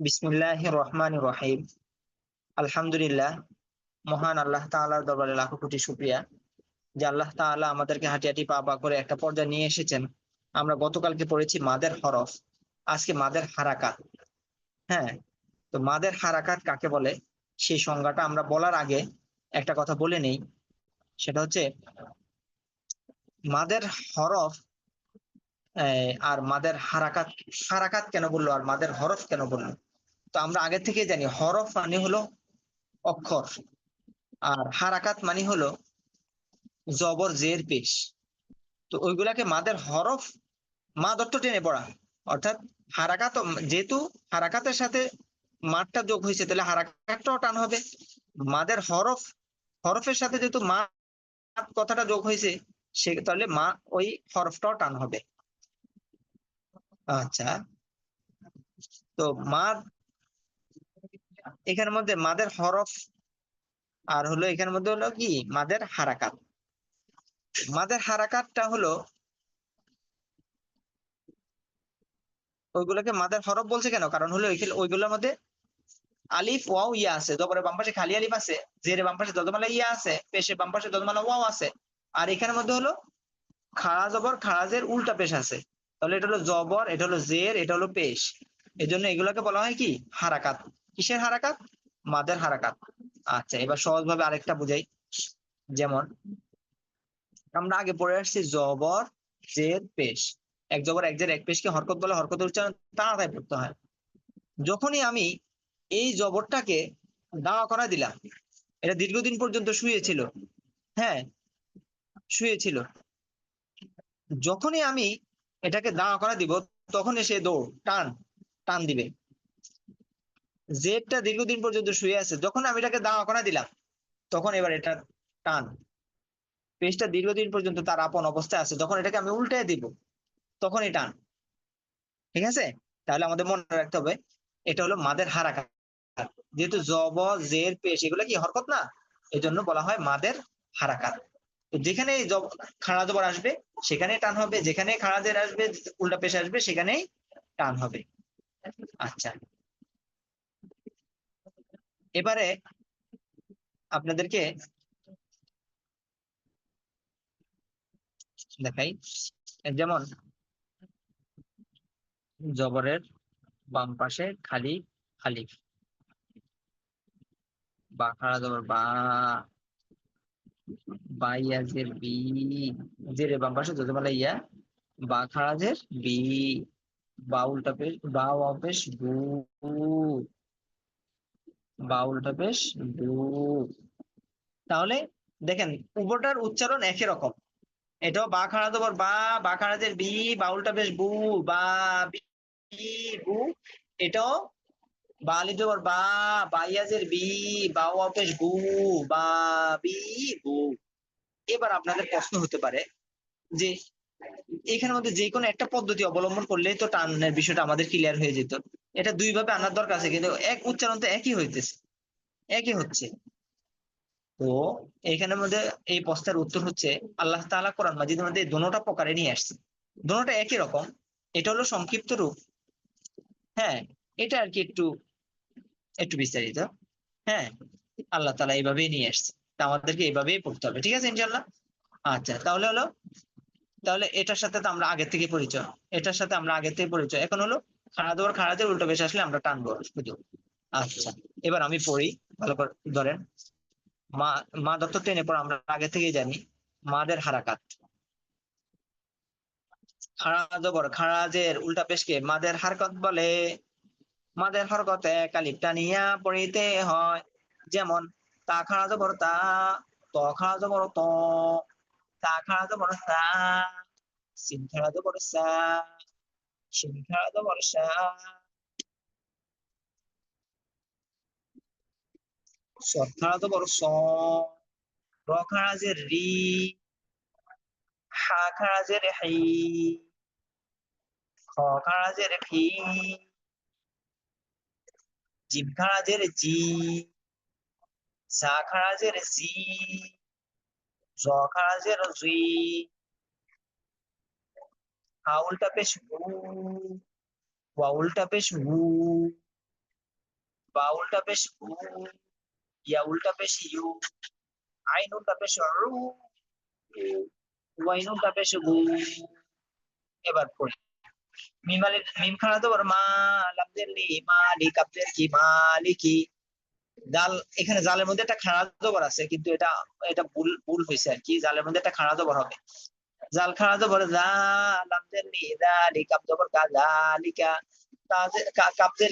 বিসমিল্লাহ রহমান রহিম আলহামদুলিল্লাহ মহান আল্লাহ দরবারে লাখো কোটি যে আল্লাহ আমাদেরকে পা পা করে একটা পর্যায়ে নিয়ে এসেছেন। আমরা গতকালকে পড়েছি মাদের হরফ, আজকে মাদের হারাকাত। হ্যাঁ তো মাদের হারাকাত কাকে বলে? সেই সংজ্ঞাটা আমরা বলার আগে একটা কথা বলে নেই। সেটা হচ্ছে মাদের হরফ আর মাদের হারাকাত হারাকাত কেন বলল, আর মাদের হরফ কেন বলল? তো আমরা আগে থেকে জানি, হরফ মানে হলো অক্ষর, আর হারাকাত মানে হলো জবর জের পেশ। তো ওইগুলাকে মাদের হরফ, মা দত্ত টেনে পড়া, অর্থাৎ হারাকাত, যেহেতু হারাকাতের সাথে মাঠটা যোগ হয়েছে, তাহলে হারাকাতটাও টান হবে। মাদের হরফ, হরফের সাথে যেহেতু মা কথাটা যোগ হয়েছে সে তাহলে মা ওই হরফটাও টান হবে। আচ্ছা। তো মা এখানের মধ্যে মাদের হরফ আর হলো এখানের মধ্যে হলো কি? মাদের হারাকাত। মাদের হারাকাতটা হলো ওইগুলোকে মাদের হরফ বলছে কেন? কারণ হলো ওইগুলোর মধ্যে আলিফ, ওয়াও, ইয়া আছে। জবরের বাম পাশে খালি আলিফ আছে জেরে বাম পাশে দদমালা ইয়া আছে, পেশে বাম পাশে দদমালা ওয়াও আছে আর এখানের মধ্যে হলো খাড়া জবর খাড়াজের উল্টা পেশ আছে। তাহলে এটা হলো জবর, এটা হলো জের, এটা হলো পেশ। এই জন্য এগুলোকে বলা হয় কি? হারাকাত। কিসের হারাকাত? মাদের হারাকাত। আচ্ছা এবার সহজভাবে আরেকটা বুঝাই। যেমন, আমরা আগে পড়ে আসছি জবর, জের, পেশ। এক জবর, এক জের, এক পেশকে হরকত বলে হরকত উচ্চারণ তাড়াতাড়ি পড়তে হয়। যখনই আমি এই জবরটাকে দাওয়া করা দিলাম, এটা দীর্ঘদিন পর্যন্ত শুয়েছিল। হ্যাঁ শুয়েছিল। যখনই আমি এটাকে দাঁড়া করা দিব তখন এসে দৌড়, টান টান দিবে। জেডটা দীর্ঘদিন পর্যন্ত শুয়ে আছে, যখন আমি এটাকে দাঁড়া করা দিলাম, তখন এবার এটা টান। পেজটা দীর্ঘদিন পর্যন্ত তার আপন অবস্থায় আছে, যখন এটাকে আমি উল্টে দিব, তখনই টান। ঠিক আছে? তাহলে আমাদের মনে রাখতে হবে, এটা হলো মাদের হারাকাত। যেহেতু জব জের, পেশ, এগুলো কি হরকত না? এই জন্য বলা হয় মাদের হারাকাত। যেখানে খাড়া জবর আসবে, সেখানে টান হবে। যেখানে খাড়া জের আসবে, উল্টা পেশ আসবে, সেখানেই টান হবে। আচ্ছা। এবারে আপনাদেরকে দেখাই। যেমন জবরের বাম পাশে খালি খালি। বা খাড়া জবর বা বা ইয়া জের বি জের বাম পাশে যতবেলা ইয়া, বা খাড়া জের বি, বা উল্টা পেশ, বা ওয়া পেশ বু বা উল্টা পেশ বু তাহলে দেখেন উভয়টার উচ্চারণ একই রকম। এটাও বা খাড়া জবর বা বা খাড়া জের বি বাউলটা বেশ বু, বা বি, বু, এটাও বা আলিফ জবর বা, বাইয়াজের বি বা ওয়া পেশ বু, বা, গু। এবার আপনাদের প্রশ্ন হতে পারে যে এখানের মধ্যে যে কোনো একটা পদ্ধতি অবলম্বন করলেই তো টানের বিষয়টা আমাদের ক্লিয়ার হয়ে যেত। এটা দুই ভাবে আনার দরকার আছে, কিন্তু এক উচ্চারণ তো একই হইতেছে, একই হচ্ছে। তো এখানের মধ্যে এই প্রশ্নের উত্তর হচ্ছে, আল্লাহ তাআলা কোরআন মাজিদের মধ্যে দোনোটা প্রকারে নিয়ে আসছে। দোনোটা একই রকম, এটা হলো সংক্ষিপ্ত রূপ। হ্যাঁ এটা আর কি একটু একটু বিস্তারিত। হ্যাঁ আল্লাহ তালা এইভাবেই নিয়ে আসছে। তা আমাদেরকে এইভাবেই পড়তে হবে, ঠিক আছে ইনশাল্লাহ আচ্ছা তাহলে হলো, তাহলে এটার সাথে তো আমরা আগে থেকে পরিচয়। এটার সাথে আমরা আগে থেকে পরিচয়। এখন হলো খাড়া দেওয়ার খাড়াদের উল্টো বেশ আসলে আমরা টানবো শুধু। আচ্ছা এবার আমি পড়ি, ভালো করে ধরেন। মা মা দত্ত টেনে পর আমরা আগে থেকেই জানি, মাদের হারাকাত। খাড়া জবর খাড়াজের উল্টা পেশকে মাদের হারকত বলে মাদের হরকতে কালিপ টানিয়া পড়িতে হয়। যেমন, তা খাড়া জবর তা, ত খাড়া জবর ত, তা খাড়া জবর সা সিন জবর সা জবর সা। জবর স, র খাড়া যে রি, হা খাড়া যে হি, খ খাড়া যে খি জিম খাড়া জি সা খাড়া যে জি জ খাড়া যে জি হা উল্টা পেশ হু ওয়া উল্টা পেশ হু বা উল্টা পেশ হু ইয়া উল্টা পেশ ইউ আইন পেশ রু ওয়াইন পেশ গু এবার পড়ি তো মালিক আব্দের কি, মালিকি জাল এখানে জালের মধ্যে একটা আছে, কিন্তু এটা এটা ভুল ভুল হয়েছে আর কি। জালের মধ্যে একটা হবে। জাল খাড়া জবর যা লামজের লি জালিক আব জবর কা জালিকা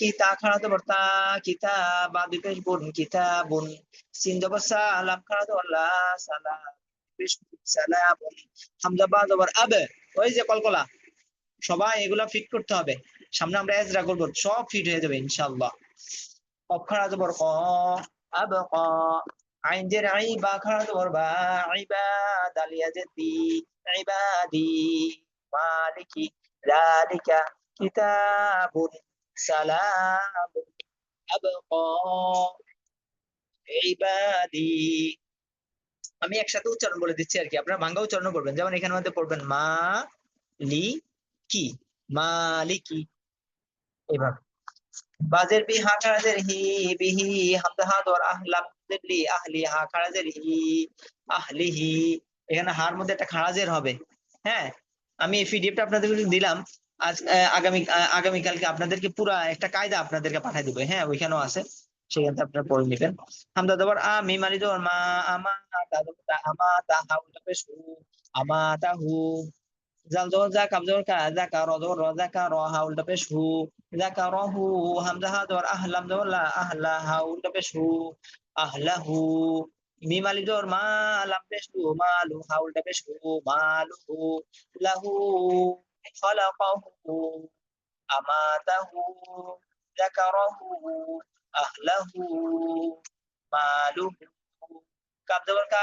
কি তা তা কিতা বা বুন খাড়া জবর, লা সালাম পেশ সালামুন হামজা আব, ওই যে কলকলা। সবাই এগুলা ফিট করতে হবে। সামনে আমরা এজরা করব, সব ফিট হয়ে যাবে ক আবকা আইন জের আই বা জবর বা মালিকি যালিকা কিতাবুন ইবাদি আমি একসাথে উচ্চারণ বলে দিচ্ছি আর কি, আপনারা ভাঙ্গা উচ্চারণ করবেন। যেমন এখানে মধ্যে পড়বেন মা, লি কি? মালিকি। এভাবে বাজের বি হা খারাজের হি বিহি হামদা হা দর আহলাম দিল্লি আহলি হা খারাজের হি। আহলিহি এখানে হার মধ্যে একটা খারাজের হবে। হ্যাঁ? আমি এই পিডিএফটা আপনাদেরকে দিলাম, আজ আগামী আগামীকালকে আপনাদেরকে পুরা একটা কায়দা আপনাদেরকে পাঠিয়ে দিবে। হ্যাঁ ওইখানেও আছে। সেখান থেকে আপনারা পড়ে নেবেন। হামদা দবর আ মি মালি দর মা, আমা, তা আমা তা, হা পেশ আমা, তা, হু। জাল যা কাব দর কা, যা কা র দর র, যা কা র হা উল্টা পেশ হু, যা কা র হু হামজা হা দর আহলাম দর লা আহলা হা উল্টা পেশ হু আহলাহু মিম আলি দর মা, লাম পেশ হু মালু হা উল্টা পেশ হু মালুহু লাহু খালাকাহু, আমাতাহু যাকারাহু আহলাহু মালুহু কাব দর কা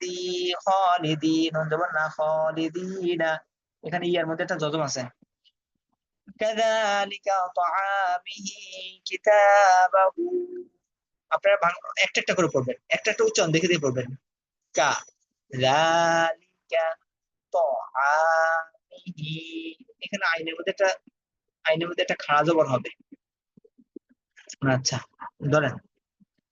দি খালিদি নুন জবর না খালিদিনা এখানে ইয়ার মধ্যে একটা জজম আছে কাযালিকা তাআমিহি কিতাবাহু। আপনারা একটা একটা করে পড়বেন একটা একটা উচ্চারণ দেখে দিয়ে পড়বেন। কা তাআমিহি। এখানে আইনের মধ্যে একটা আইনের মধ্যে একটা খাড়া জবর হবে। আচ্ছা ধরেন।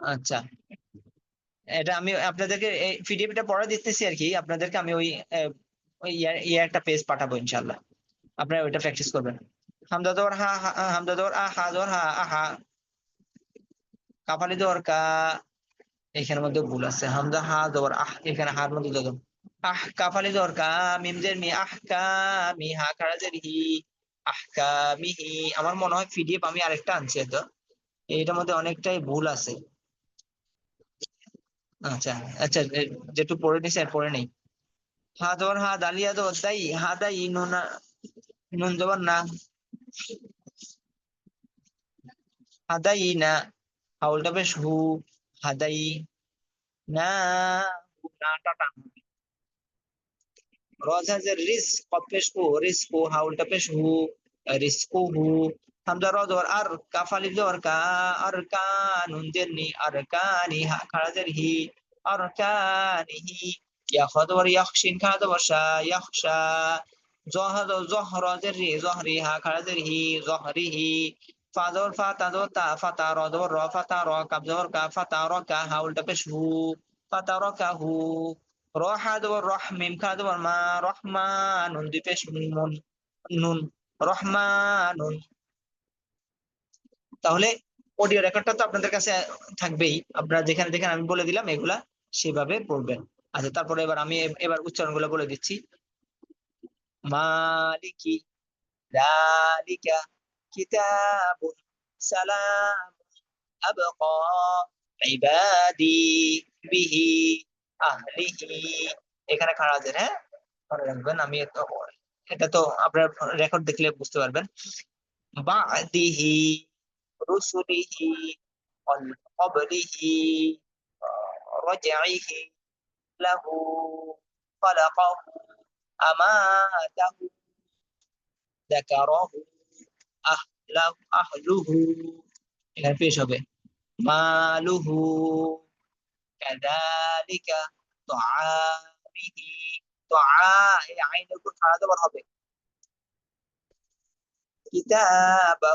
আচ্ছা। এটা আমি আপনাদেরকে এই পিডিএফটা পড়া দিতেছি আর কি। আপনাদেরকে আমি ওই ওই একটা পেজ পাঠাবো ইনশাল্লাহ আপনারা ওইটা প্র্যাকটিস করবেন। হামদা দর, হা হামদা আ, হা, দর, হা আহা কাফালি দর, কা। এখানের মধ্যে ভুল আছে। হামদা, হা, দর, আহ, এখানে হার মধ্যে দর আহ কাফালি দর, কা মিমজের মি, আহ, কা, মি, হা খারাজের হি, আহ, কা মিহি আমার মনে হয় পিডিএফ আমি আরেকটা আনছি তো এটার মধ্যে অনেকটাই ভুল আছে। আচ্ছা আচ্ছা যেটু পড়ে নিছে আর পড়ে নেই। হা দর হা দালিয়া দর দাই হা দাই নুনা, নুন জবর না। হাদাই না, হাউলটা বেশ হু হাদাই না নাটা টান রজাজের রিস কপেশ হু, রিসকু হাউলটা পেশ হু, রিসকু হু হামজা রজর আর কাফালি জর কা, আর কানুন জেরনি আর কানি খারাজের হি আর কানিহি ইয়া খদর ইয়াখশিন শা ইয়াখশা জহর জহরাজের রি জহরি হা খারাজের হি জহরিহি ফাজর ফা তাজর তা ফাতা রদর র ফাতা র কাবজর কা ফাতা র, কা, হা, উল্টা পেশ হু। ফাতা র, কা, হু। মিম খা দেবর মা পেশ নুন নুন, রহমানুন। তাহলে অডিও রেকর্ডটা তো আপনাদের কাছে থাকবেই। আপনারা যেখানে যেখানে আমি বলে দিলাম, এগুলা সেভাবে পড়বেন। আচ্ছা তারপরে এবার আমি এবার উচ্চারণগুলো বলে দিচ্ছি। মালিকি দালিকা কিতাবুন সালাম আবকা ইবাদি বিহি আহলিহি। এখানে খাড়া হ্যাঁ? মনে রাখবেন, আমি এটা তো আপনার রেকর্ড দেখলে বুঝতে পারবেন। বাদিহি rusulihi on qablihi raj'ihi lahu khalaqahu amatahu dakarahu ahlahu ahluhu dengan fi syabe maluhu kadzalika ta'amihi ta'a ya ainu kita hada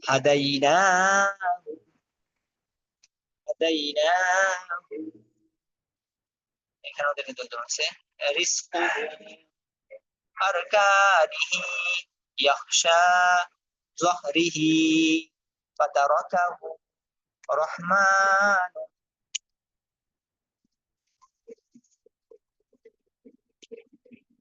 যায় হাদাইনা হাদাইনা এখানে ওদের দজম আছে রিজকুহু আরকানিহি ইয়াখশা ظهره فتركه رحمن